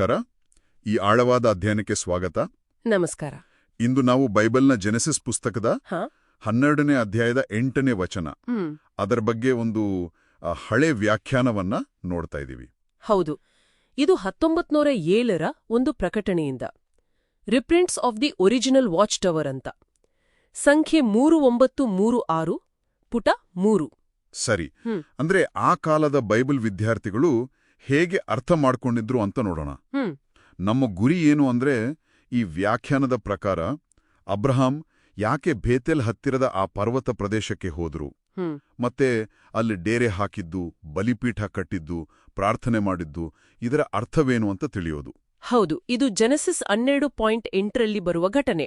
ನಮಸ್ಕಾರ. ಈ ಆಳವಾದ ಅಧ್ಯಯನಕ್ಕೆ ಸ್ವಾಗತ. ನಮಸ್ಕಾರ. ಇಂದು ನಾವು ಬೈಬಲ್ನ ಜೆನೆಸಿಸ್ ಪುಸ್ತಕದ ಹನ್ನೆರಡನೇ ಅಧ್ಯಾಯದ ಎಂಟನೇ ವಚನ. ಅದರ ಬಗ್ಗೆ ಒಂದು ಹಳೆ ವ್ಯಾಖ್ಯಾನವನ್ನ ನೋಡ್ತಾ ಇದ್ದೀವಿ. ಹೌದು. ಇದು ಹತ್ತೊಂಬತ್ ನೂರ ಏಳರ ಒಂದು ಪ್ರಕಟಣೆಯಿಂದ. Reprints of the original Watch Tower ಅಂತ. ಸಂಖ್ಯೆ ಮೂರು ಒಂಬತ್ತು ಮೂರು ಆರು ಪುಟ ಮೂರು. ಸರಿ. ಅಂದ್ರೆ ಆ ಕಾಲದ ಬೈಬಲ್ ವಿದ್ಯಾರ್ಥಿಗಳು ಹೇಗೆ ಅರ್ಥ ಮಾಡ್ಕೊಂಡಿದ್ರು ಅಂತ ನೋಡೋಣ. ನಮ್ಮ ಗುರಿ ಏನು ಅಂದ್ರೆ ಈ ವ್ಯಾಖ್ಯಾನದ ಪ್ರಕಾರ ಅಬ್ರಹಾಂ ಯಾಕೆ ಬೇತೆಲ್ ಹತ್ತಿರದ ಆ ಪರ್ವತ ಪ್ರದೇಶಕ್ಕೆ ಹೋದ್ರು. ಮತ್ತೆ ಅಲ್ಲಿ ಡೇರೆ ಹಾಕಿದ್ದು ಬಲಿಪೀಠ ಕಟ್ಟಿದ್ದು ಪ್ರಾರ್ಥನೆ ಮಾಡಿದ್ದು ಇದರ ಅರ್ಥವೇನು ಅಂತ ತಿಳಿಯೋದು. ಹೌದು ಇದು ಜೆನೆಸಿಸ್ ಹನ್ನೆರಡು ಪಾಯಿಂಟ್ ಎಂಟರಲ್ಲಿ ಬರುವ ಘಟನೆ.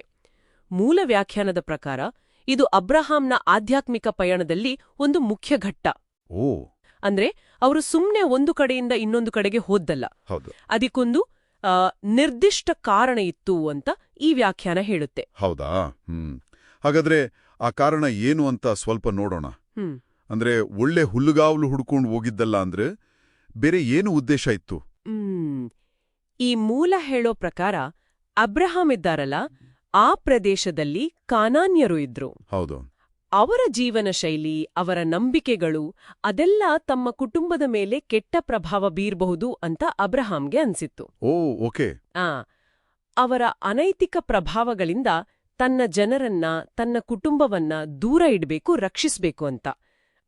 ಮೂಲ ವ್ಯಾಖ್ಯಾನದ ಪ್ರಕಾರ ಇದು ಅಬ್ರಹಾಂನ ಆಧ್ಯಾತ್ಮಿಕ ಪಯಣದಲ್ಲಿ ಒಂದು ಮುಖ್ಯ ಘಟ್ಟ. ಓ ಅಂದ್ರೆ ಅವರು ಸುಮ್ಮನೆ ಒಂದು ಕಡೆಯಿಂದ ಇನ್ನೊಂದು ಕಡೆಗೆ ಹೋದ್ದಲ್ಲ. ಹೌದು. ಅದಕ್ಕೊಂದು ನಿರ್ದಿಷ್ಟ ಕಾರಣ ಇತ್ತು ಅಂತ ಈ ವ್ಯಾಖ್ಯಾನ ಹೇಳುತ್ತೆ. ಹೌದಾ? ಹ್ಮ್. ಹಾಗಾದ್ರೆ ಆ ಕಾರಣ ಏನು ಅಂತ ಸ್ವಲ್ಪ ನೋಡೋಣ. ಅಂದ್ರೆ ಒಳ್ಳೆ ಹುಲ್ಲುಗಾವಲು ಹುಡ್ಕೊಂಡು ಹೋಗಿದ್ದಲ್ಲ ಅಂದ್ರೆ ಬೇರೆ ಏನು ಉದ್ದೇಶ ಇತ್ತು? ಈ ಮೂಲ ಹೇಳೋ ಪ್ರಕಾರ ಅಬ್ರಹಾಂ ಇದ್ದಾರಲ್ಲ ಆ ಪ್ರದೇಶದಲ್ಲಿ ಕಾನಾನ್ಯರು ಇದ್ರು. ಹೌದು. ಅವರ ಜೀವನ ಶೈಲಿ ಅವರ ನಂಬಿಕೆಗಳು ಅದೆಲ್ಲ ತಮ್ಮ ಕುಟುಂಬದ ಮೇಲೆ ಕೆಟ್ಟ ಪ್ರಭಾವ ಬೀರಬಹುದು ಅಂತ ಅಬ್ರಹಾಂಗೆ ಅನ್ಸಿತ್ತು. ಓ ಓಕೆ. ಆ ಅವರ ಅನೈತಿಕ ಪ್ರಭಾವಗಳಿಂದ ತನ್ನ ಜನರನ್ನ ತನ್ನ ಕುಟುಂಬವನ್ನ ದೂರ ಇಡಬೇಕು ರಕ್ಷಿಸಬೇಕು ಅಂತ.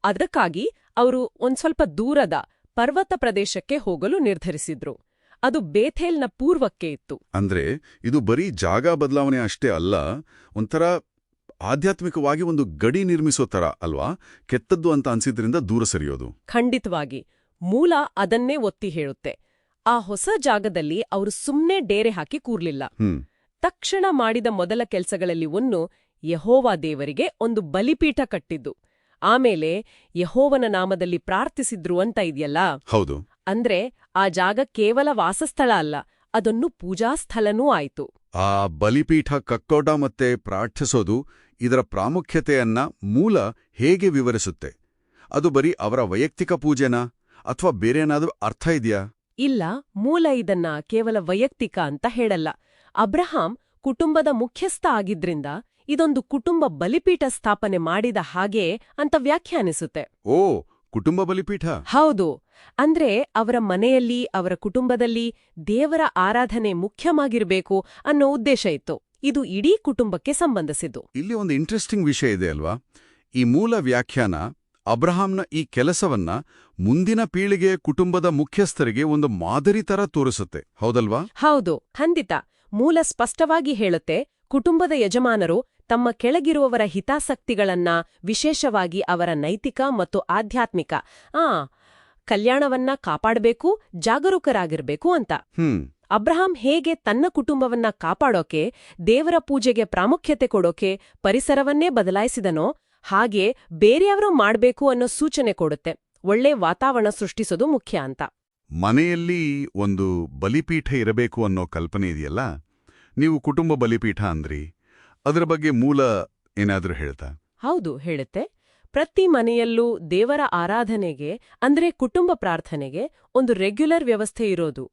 ಅದಕ್ಕಾಗಿ ಅವರು ಒಂದ್ ಸ್ವಲ್ಪ ದೂರದ ಪರ್ವತ ಪ್ರದೇಶಕ್ಕೆ ಹೋಗಲು ನಿರ್ಧರಿಸಿದ್ರು. ಅದು ಬೇಥೇಲ್ನ ಪೂರ್ವಕ್ಕೆ ಇತ್ತು. ಅಂದ್ರೆ ಇದು ಬರೀ ಜಾಗ ಬದಲಾವಣೆ ಅಷ್ಟೇ ಅಲ್ಲ ಒಂಥರ ಆಧ್ಯಾತ್ಮಿಕವಾಗಿ ಒಂದು ಗಡಿ ನಿರ್ಮಿಸೋ ತರ ಅಲ್ವಾ? ಕೆತ್ತದ್ದು ಅಂತ ಅನ್ಸಿದ್ರಿಂದ ದೂರ ಸರಿಯೋದು. ಖಂಡಿತವಾಗಿ. ಮೂಲ ಅದನ್ನೇ ಒತ್ತಿ ಹೇಳುತ್ತೆ. ಆ ಹೊಸ ಜಾಗದಲ್ಲಿ ಅವರು ಸುಮ್ನೆ ಡೇರೆ ಹಾಕಿ ಕೂರ್ಲಿಲ್ಲ. ತಕ್ಷಣ ಮಾಡಿದ ಮೊದಲ ಕೆಲಸಗಳಲ್ಲಿ ಒಂದು ಯಹೋವಾ ದೇವರಿಗೆ ಒಂದು ಬಲಿಪೀಠ ಕಟ್ಟಿದ್ದು. ಆಮೇಲೆ ಯಹೋವನ ನಾಮದಲ್ಲಿ ಪ್ರಾರ್ಥಿಸಿದ್ರು ಅಂತ ಇದೆಯಲ್ಲ? ಹೌದು. ಅಂದ್ರೆ ಆ ಜಾಗ ಕೇವಲ ವಾಸಸ್ಥಳ ಅಲ್ಲ ಅದೊಂದು ಪೂಜಾಸ್ಥಳನೂ ಆಯ್ತು. ಆ ಬಲಿಪೀಠ ಕಕ್ಕೋಟ ಮತ್ತೆ ಪ್ರಾರ್ಥಿಸೋದು ಇದರ ಪ್ರಾಮುಖ್ಯತೆಯನ್ನ ಮೂಲ ಹೇಗೆ ವಿವರಿಸುತ್ತೆ? ಅದು ಬರೀ ಅವರ ವೈಯಕ್ತಿಕ ಪೂಜೆನಾ? ಅಥವಾ ಬೇರೇನಾದ್ರೂ ಅರ್ಥ ಇದೆಯಾ? ಇಲ್ಲ ಮೂಲ ಇದನ್ನ ಕೇವಲ ವೈಯಕ್ತಿಕ ಅಂತ ಹೇಳಲ್ಲ. ಅಬ್ರಹಾಂ ಕುಟುಂಬದ ಮುಖ್ಯಸ್ಥ ಆಗಿದ್ರಿಂದ ಇದೊಂದು ಕುಟುಂಬ ಬಲಿಪೀಠ ಸ್ಥಾಪನೆ ಮಾಡಿದ ಹಾಗೆ ಅಂತ ವ್ಯಾಖ್ಯಾನಿಸುತ್ತೆ. ಓ ಕುಟುಂಬ ಬಲಿಪೀಠ? ಹೌದು. ಅಂದ್ರೆ ಅವರ ಮನೆಯಲ್ಲಿ ಅವರ ಕುಟುಂಬದಲ್ಲಿ ದೇವರ ಆರಾಧನೆ ಮುಖ್ಯವಾಗಿರಬೇಕು ಅನ್ನೋ ಉದ್ದೇಶ ಇತ್ತು. ಇದು ಇಡೀ ಕುಟುಂಬಕ್ಕೆ ಸಂಬಂಧಿಸಿದ್ದು. ಇಲ್ಲಿ ಒಂದು ಇಂಟ್ರೆಸ್ಟಿಂಗ್ ವಿಷಯ ಇದೆ ಅಲ್ವಾ? ಈ ಮೂಲ ವ್ಯಾಖ್ಯಾನ ಅಬ್ರಹಾಂನ ಈ ಕೆಲಸವನ್ನ ಮುಂದಿನ ಪೀಳಿಗೆಯ ಕುಟುಂಬದ ಮುಖ್ಯಸ್ಥರಿಗೆ ಒಂದು ಮಾದರಿ ತರ ತೋರಿಸುತ್ತೆ. ಹೌದಲ್ವಾ? ಹೌದು ಖಂಡಿತ. ಮೂಲ ಸ್ಪಷ್ಟವಾಗಿ ಹೇಳುತ್ತೆ ಕುಟುಂಬದ ಯಜಮಾನರು ತಮ್ಮ ಕೆಳಗಿರುವವರ ಹಿತಾಸಕ್ತಿಗಳನ್ನ ವಿಶೇಷವಾಗಿ ಅವರ ನೈತಿಕ ಮತ್ತು ಆಧ್ಯಾತ್ಮಿಕ ಆ ಕಲ್ಯಾಣವನ್ನ ಕಾಪಾಡಬೇಕು ಜಾಗರೂಕರಾಗಿರ್ಬೇಕು ಅಂತ. ಹ್ಮ್. ಅಬ್ರಹಾಂ ಹೇಗೆ ತನ್ನ ಕುಟುಂಬವನ್ನ ಕಾಪಾಡೋಕೆ ದೇವರ ಪೂಜೆಗೆ ಪ್ರಾಮುಖ್ಯತೆ ಕೊಡೋಕೆ ಪರಿಸರವನ್ನೇ ಬದಲಾಯಿಸಿದನೋ ಹಾಗೆ ಬೇರೆಯವರು ಮಾಡಬೇಕು ಅನ್ನೋ ಸೂಚನೆ ಕೊಡುತ್ತೆ. ಒಳ್ಳೆ ವಾತಾವರಣ ಸೃಷ್ಟಿಸೋದು ಮುಖ್ಯ ಅಂತ. ಮನೆಯಲ್ಲಿ ಒಂದು ಬಲಿಪೀಠ ಇರಬೇಕು ಅನ್ನೋ ಕಲ್ಪನೆ ಇದೆಯಲ್ಲ? ನೀವು ಕುಟುಂಬ ಬಲಿಪೀಠ ಅಂದ್ರಿ. ಅದರ ಬಗ್ಗೆ ಮೂಲ ಏನಾದರೂ ಹೇಳ್ತಾ? ಹೌದು ಹೇಳುತ್ತೆ. ಪ್ರತಿ ಮನೆಯಲ್ಲೂ ದೇವರ ಆರಾಧನೆಗೆ ಅಂದ್ರೆ ಕುಟುಂಬ ಪ್ರಾರ್ಥನೆಗೆ ಒಂದು ರೆಗ್ಯುಲರ್ ವ್ಯವಸ್ಥೆ ಇರೋದು.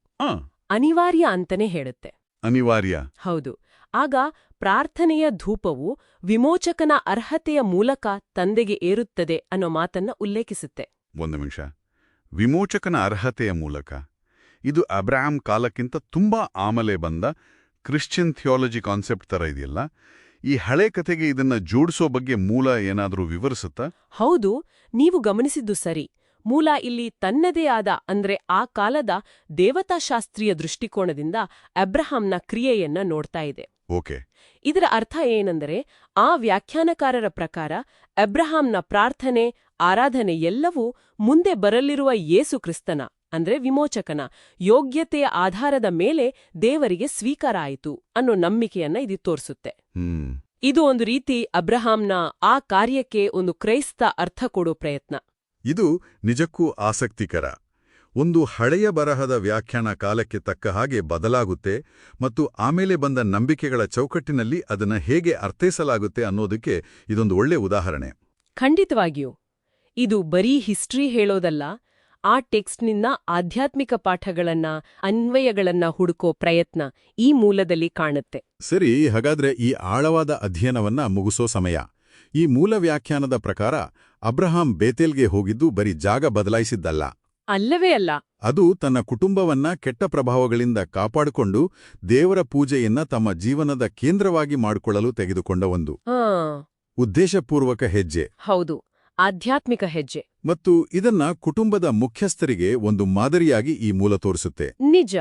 ಅನಿವಾರ್ಯ ಅಂತನೇ ಹೇಳುತ್ತೆ. ಅನಿವಾರ್ಯ. ಹೌದು. ಆಗ ಪ್ರಾರ್ಥನೆಯ ಧೂಪವು ವಿಮೋಚಕನ ಅರ್ಹತೆಯ ಮೂಲಕ ತಂದೆಗೆ ಏರುತ್ತದೆ ಅನ್ನೋ ಮಾತನ್ನ ಉಲ್ಲೇಖಿಸುತ್ತೆ. ಒಂದು ನಿಮಿಷ. ವಿಮೋಚಕನ ಅರ್ಹತೆಯ ಮೂಲಕ. ಇದು ಅಬ್ರಾಹಂ ಕಾಲಕ್ಕಿಂತ ತುಂಬಾ ಆಮಲೆ ಬಂದ ಕ್ರಿಶ್ಚಿಯನ್ ಥಿಯಾಲಜಿ ಕಾನ್ಸೆಪ್ಟ್ ತರ ಇದೆಯಲ್ಲ? ಈ ಹಳೆ ಕಥೆಗೆ ಇದನ್ನ ಜೋಡಿಸೋ ಬಗ್ಗೆ ಮೂಲ ಏನಾದರೂ ವಿವರಿಸುತ್ತಾ? ಹೌದು. ನೀವು ಗಮನಿಸಿದ್ದು ಸರಿ. ಮೂಲ ಇಲ್ಲಿ ತನ್ನದೇ ಆದ ಅಂದ್ರೆ ಆ ಕಾಲದ ದೇವತಾಶಾಸ್ತ್ರೀಯ ದೃಷ್ಟಿಕೋನದಿಂದ ಅಬ್ರಹಾಂನ ಕ್ರಿಯೆಯನ್ನ ನೋಡ್ತಾ ಇದೆ. ಓಕೆ. ಇದರ ಅರ್ಥ ಏನೆಂದರೆ ಆ ವ್ಯಾಖ್ಯಾನಕಾರರ ಪ್ರಕಾರ ಅಬ್ರಹಾಂನ ಪ್ರಾರ್ಥನೆ ಆರಾಧನೆ ಎಲ್ಲವೂ ಮುಂದೆ ಬರಲಿರುವ ಯೇಸು ಕ್ರಿಸ್ತನ ಅಂದ್ರೆ ವಿಮೋಚಕನ ಯೋಗ್ಯತೆಯ ಆಧಾರದ ಮೇಲೆ ದೇವರಿಗೆ ಸ್ವೀಕಾರ ಆಯಿತು ಅನ್ನೋ ನಂಬಿಕೆಯನ್ನ ಇದು ತೋರಿಸುತ್ತೆ. ಇದು ಒಂದು ರೀತಿ ಅಬ್ರಹಾಂನ ಆ ಕಾರ್ಯಕ್ಕೆ ಒಂದು ಕ್ರೈಸ್ತ ಅರ್ಥ ಕೊಡೋ ಪ್ರಯತ್ನ. ಇದು ನಿಜಕ್ಕೂ ಆಸಕ್ತಿಕರ. ಒಂದು ಹಳೆಯ ಬರಹದ ವ್ಯಾಖ್ಯಾನ ಕಾಲಕ್ಕೆ ತಕ್ಕ ಹಾಗೆ ಬದಲಾಗುತ್ತೆ ಮತ್ತು ಆಮೇಲೆ ಬಂದ ನಂಬಿಕೆಗಳ ಚೌಕಟ್ಟಿನಲ್ಲಿ ಅದನ್ನ ಹೇಗೆ ಅರ್ಥೈಸಲಾಗುತ್ತೆ ಅನ್ನೋದಕ್ಕೆ ಇದೊಂದು ಒಳ್ಳೆ ಉದಾಹರಣೆ. ಖಂಡಿತವಾಗಿಯೂ. ಇದು ಬರೀ ಹಿಸ್ಟ್ರಿ ಹೇಳೋದಲ್ಲ ಆ ಟೆಕ್ಸ್ಟ್ನಿಂದ ಆಧ್ಯಾತ್ಮಿಕ ಪಾಠಗಳನ್ನ ಅನ್ವಯಗಳನ್ನ ಹುಡುಕೋ ಪ್ರಯತ್ನ ಈ ಮೂಲದಲ್ಲಿ ಕಾಣುತ್ತೆ. ಸರಿ ಹಾಗಾದ್ರೆ ಈ ಆಳವಾದ ಅಧ್ಯಯನವನ್ನ ಮುಗಿಸೋ ಸಮಯ. ಈ ಮೂಲ ವ್ಯಾಖ್ಯಾನದ ಪ್ರಕಾರ ಅಬ್ರಹಾಂ ಬೇತೇಲ್ಗೆ ಹೋಗಿದ್ದು ಬರೀ ಜಾಗ ಬದಲಾಯಿಸಿದ್ದಲ್ಲ. ಅಲ್ಲವೇ ಅಲ್ಲ. ಅದು ತನ್ನ ಕುಟುಂಬವನ್ನ ಕೆಟ್ಟ ಪ್ರಭಾವಗಳಿಂದ ಕಾಪಾಡಿಕೊಂಡು ದೇವರ ಪೂಜೆಯನ್ನ ತಮ್ಮ ಜೀವನದ ಕೇಂದ್ರವಾಗಿ ಮಾಡಿಕೊಳ್ಳಲು ತೆಗೆದುಕೊಂಡ ಒಂದು ಉದ್ದೇಶಪೂರ್ವಕ ಹೆಜ್ಜೆ. ಹೌದು. ಆಧ್ಯಾತ್ಮಿಕ ಹೆಜ್ಜೆ. ಮತ್ತು ಇದನ್ನ ಕುಟುಂಬದ ಮುಖ್ಯಸ್ಥರಿಗೆ ಒಂದು ಮಾದರಿಯಾಗಿ ಈ ಮೂಲ ತೋರಿಸುತ್ತೆ. ನಿಜ.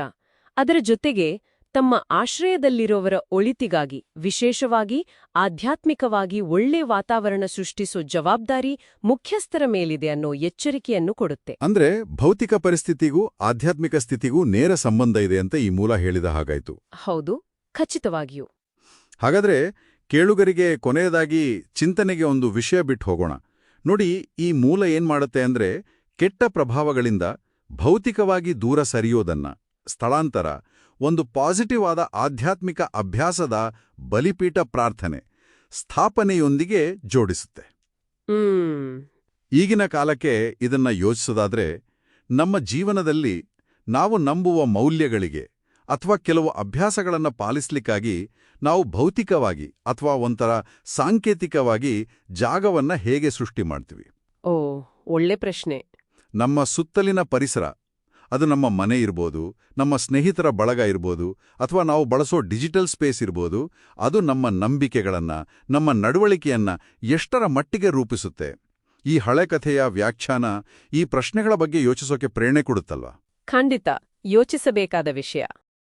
ಅದರ ಜೊತೆಗೆ ತಮ್ಮ ಆಶ್ರಯದಲ್ಲಿರೋವರ ಒಳಿತಿಗಾಗಿ ವಿಶೇಷವಾಗಿ ಆಧ್ಯಾತ್ಮಿಕವಾಗಿ ಒಳ್ಳೆ ವಾತಾವರಣ ಸೃಷ್ಟಿಸೋ ಜವಾಬ್ದಾರಿ ಮುಖ್ಯಸ್ಥರ ಮೇಲಿದೆ ಅನ್ನೋ ಎಚ್ಚರಿಕೆಯನ್ನು ಕೊಡುತ್ತೆ. ಅಂದ್ರೆ ಭೌತಿಕ ಪರಿಸ್ಥಿತಿಗೂ ಆಧ್ಯಾತ್ಮಿಕ ಸ್ಥಿತಿಗೂ ನೇರ ಸಂಬಂಧ ಇದೆ ಅಂತ ಈ ಮೂಲ ಹೇಳಿದ ಹಾಗಾಯ್ತು. ಹೌದು ಖಚಿತವಾಗಿಯೂ. ಹಾಗಾದ್ರೆ ಕೇಳುಗರಿಗೆ ಕೊನೆಯದಾಗಿ ಚಿಂತನೆಗೆ ಒಂದು ವಿಷಯ ಬಿಟ್ಟು ಹೋಗೋಣ. ನೋಡಿ ಈ ಮೂಲ ಏನ್ ಮಾಡುತ್ತೆ ಅಂದ್ರೆ ಕೆಟ್ಟ ಪ್ರಭಾವಗಳಿಂದ ಭೌತಿಕವಾಗಿ ದೂರ ಸರಿಯೋದನ್ನ ಸ್ಥಳಾಂತರ ಒಂದು ಪಾಸಿಟಿವ್ ಆದ ಆಧ್ಯಾತ್ಮಿಕ ಅಭ್ಯಾಸದ ಬಲಿಪೀಠ ಪ್ರಾರ್ಥನೆ ಸ್ಥಾಪನೆಯೊಂದಿಗೆ ಜೋಡಿಸುತ್ತೆ. ಈಗಿನ ಕಾಲಕ್ಕೆ ಇದನ್ನ ಯೋಚಿಸೋದಾದ್ರೆ ನಮ್ಮ ಜೀವನದಲ್ಲಿ ನಾವು ನಂಬುವ ಮೌಲ್ಯಗಳಿಗೆ ಅಥವಾ ಕೆಲವು ಅಭ್ಯಾಸಗಳನ್ನ ಪಾಲಿಸ್ಲಿಕ್ಕಾಗಿ ನಾವು ಭೌತಿಕವಾಗಿ ಅಥವಾ ಒಂಥರ ಸಾಂಕೇತಿಕವಾಗಿ ಜಾಗವನ್ನ ಹೇಗೆ ಸೃಷ್ಟಿ ಮಾಡ್ತೀವಿ? ಓ ಒಳ್ಳೆ ಪ್ರಶ್ನೆ. ನಮ್ಮ ಸುತ್ತಲಿನ ಪರಿಸರ ಅದು ನಮ್ಮ ಮನೆ ಇರ್ಬೋದು, ನಮ್ಮ ಸ್ನೇಹಿತರ ಬಳಗ ಇರ್ಬೋದು, ಅಥವಾ ನಾವು ಬಳಸೋ ಡಿಜಿಟಲ್ ಸ್ಪೇಸ್ ಇರ್ಬೋದು, ಅದು ನಮ್ಮ ನಂಬಿಕೆಗಳನ್ನ, ನಮ್ಮ ನಡವಳಿಕೆಯನ್ನು ಎಷ್ಟರ ಮಟ್ಟಿಗೆ ರೂಪಿಸುತ್ತೆ? ಈ ಹಳೆ ಕಥೆಯ ವ್ಯಾಖ್ಯಾನ ಈ ಪ್ರಶ್ನೆಗಳ ಬಗ್ಗೆ ಯೋಚಿಸೋಕೆ ಪ್ರೇರಣೆ ಕೊಡುತ್ತಲ್ವಾ? ಖಂಡಿತ. ಯೋಚಿಸಬೇಕಾದ ವಿಷಯ.